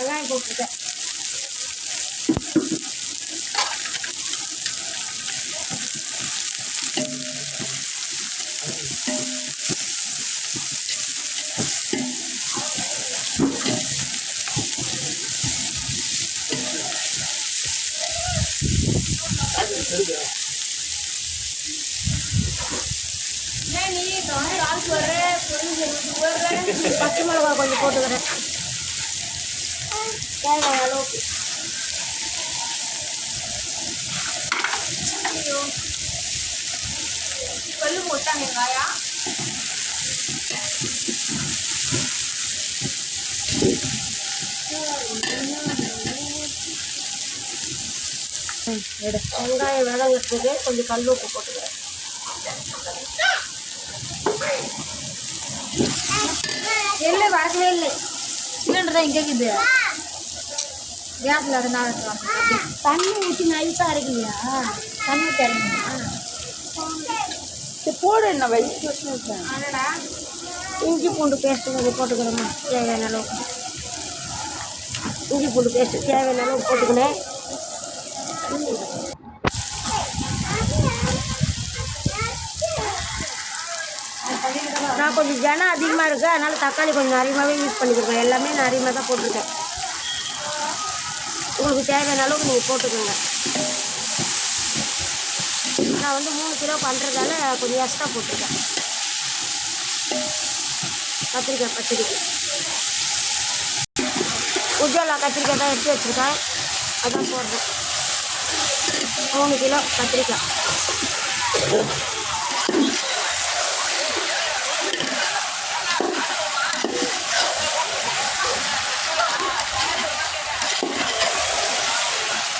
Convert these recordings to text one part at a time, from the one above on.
வெங்காயம் போட்டுருக்கேன் நீ காசு வர பச்சை மிளகா கொஞ்சம் போட்டுக்கிறேன் தேவையான அளவுக்கு ஐயோ கல்லு போட்டாங்க காயா வெங்காயம் வதங்கிறதுக்கு கொஞ்சம் கல் உப்பு போட்டுக்கிறேன் எள்ளு வளர்க்கவே இல்லை. சிலிண்டர் இங்கே இருக்குது கேஸில் அதனால தண்ணி ஊற்றி நைஸாக இருக்குல்லையா தண்ணி தரணுமா போடு என்ன வயசு இஞ்சி பூண்டு பேஸ்ட்டு கொஞ்சம் போட்டுக்கிறோமா தேவையான அளவுக்கு இஞ்சி பூண்டு பேஸ்ட்டு தேவையான அளவுக்கு போட்டுக்கினேன் நான் கொஞ்சம் ஜனம் அதிகமாக இருக்கு அதனால தக்காளி கொஞ்சம் அதிகமாகவே யூஸ் பண்ணிக்கிறேன். எல்லாமே நான் அதிகமாக தான் போட்டிருக்கேன். உங்களுக்கு தேவையான அளவுக்கு நீங்கள் போட்டுக்கோங்க. நான் வந்து மூணு கிலோ பண்ணுறதால கொஞ்சம் எக்ஸ்ட்ரா போட்டிருக்கேன் கத்திரிக்காய் கத்திரிக்காய். உஜ்வாலா கத்திரிக்காய் தான் எடுத்து வச்சுருக்கேன். அதான் போடுறேன். மூணு கிலோ கத்திரிக்காய்.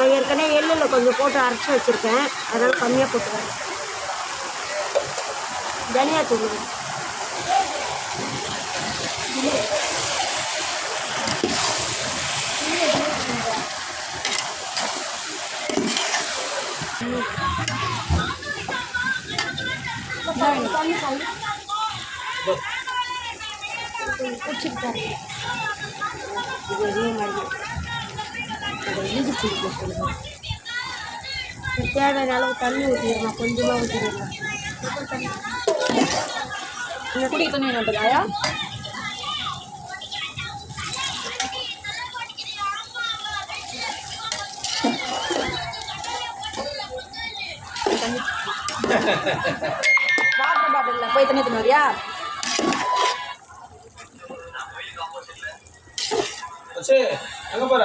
நான் ஏற்கனவே எள்ளில் கொஞ்சம் போட்டு அரைச்சி வச்சுருக்கேன் அதனால் கம்மியாக போட்டுக்கிறேன் தனியாத்தூள் குடிச்சுக்கிட்டாரு இது எதுவும் மாதிரி அதை இஞ்சி பிடிக்க சொல்லுங்கள் தேவையான அளவு தண்ணி ஊற்றிடலாம் கொஞ்சமாக ஊற்றிடலாம் குடி தண்ணி வேண்டாயா? வாட்டர் பாட்டிலில் போய் தண்ணி தண்ணி வரியா? சரி போற?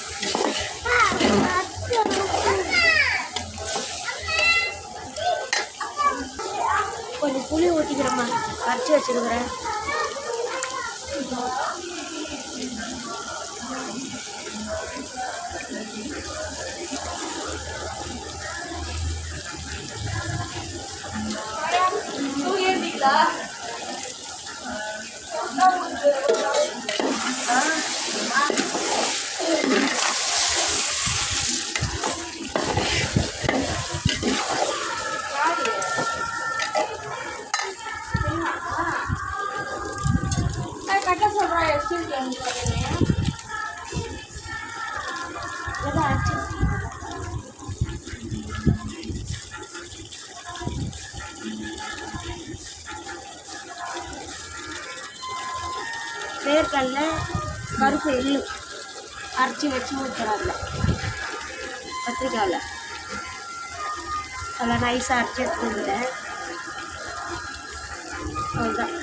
கரைச்சி வச்சுருக்கிறேன் கட்ட எக்ஸ்கியூஸ் ஏதோ வேர்க்கடல கருப்பு எள்ளு அரைச்சி வச்சு ஊற்றுறாங்க கத்திரிக்காயில். நல்லா நைஸாக அரைச்சி எடுத்து அவ்வளோதான்